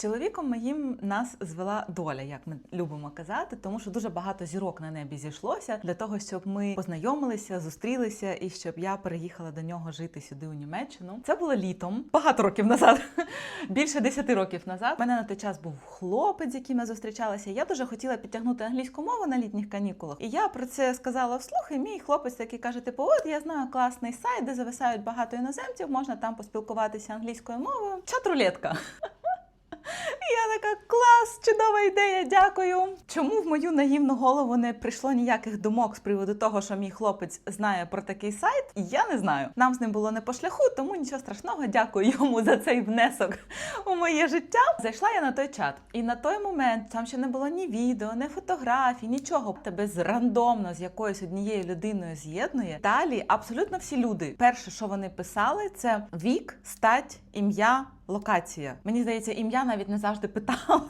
чоловіком моїм нас звела доля, як ми любимо казати, тому що дуже багато зірок на небі зійшлося для того, щоб ми познайомилися, зустрілися і щоб я переїхала до нього жити сюди у Німеччину. Це було літом, багато років назад, більше 10 років назад. У мене на той час був хлопець, з яким я зустрічалася. Я дуже хотіла підтягнути англійську мову на літніх канікулах. І я про це сказала вслух. І мій хлопець такий каже: типу, от я знаю класний сайт, де зависають багато іноземців, можна там поспілкуватися англійською мовою. Чат-рулетка. І я така клас, чудова ідея, дякую. Чому в мою наївну голову не прийшло ніяких думок з приводу того, що мій хлопець знає про такий сайт? Я не знаю. Нам з ним було не по шляху, тому нічого страшного. Дякую йому за цей внесок у моє життя. Зайшла я на той чат, і на той момент там ще не було ні відео, ні фотографій, нічого. Тебе з рандомно з якоюсь однією людиною з'єднує. Далі абсолютно всі люди. Перше, що вони писали, це вік, стать, ім'я, локація. Мені здається, ім'я навіть не завжди питали.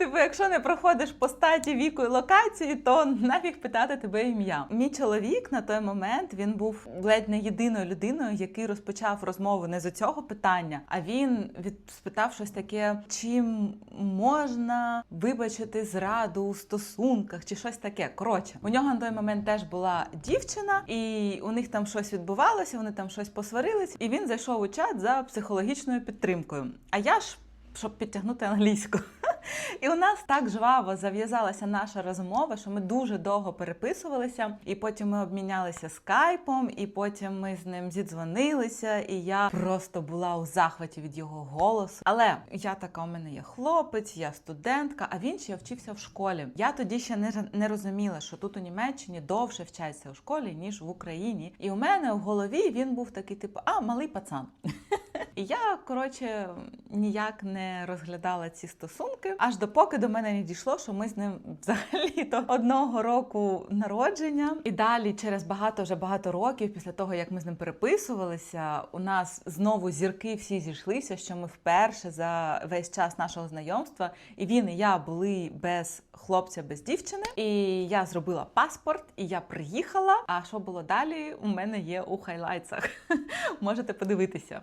Типу, якщо не проходиш по статі віку і локації, то нафіг питати тебе ім'я. Мій чоловік на той момент він був ледь не єдиною людиною, який розпочав розмову не з цього питання, а він спитав щось таке: чим можна вибачити зраду у стосунках, чи щось таке. Коротше, у нього на той момент теж була дівчина, і у них там щось відбувалося, вони там щось посварились, і він зайшов у чат за психологічною підтримкою. А я ж щоб підтягнути англійську. І у нас так жваво зав'язалася наша розмова, що ми дуже довго переписувалися, і потім ми обмінялися скайпом, і потім ми з ним зідзвонилися, і я просто була у захваті від його голосу. Але я така, у мене є хлопець, я студентка, а він ще вчився в школі. Я тоді ще не, не розуміла, що тут у Німеччині довше вчаться у школі, ніж в Україні. І у мене в голові він був такий, типу, а малий пацан. І я, коротше, ніяк не розглядала ці стосунки, аж допоки до мене не дійшло, що ми з ним взагалі то одного року народження. І далі, через багато вже багато років, після того як ми з ним переписувалися, у нас знову зірки всі зійшлися, що ми вперше за весь час нашого знайомства, і він і я були без хлопця, без дівчини. І я зробила паспорт, і я приїхала. А що було далі? У мене є у хайлайтсах. Можете подивитися.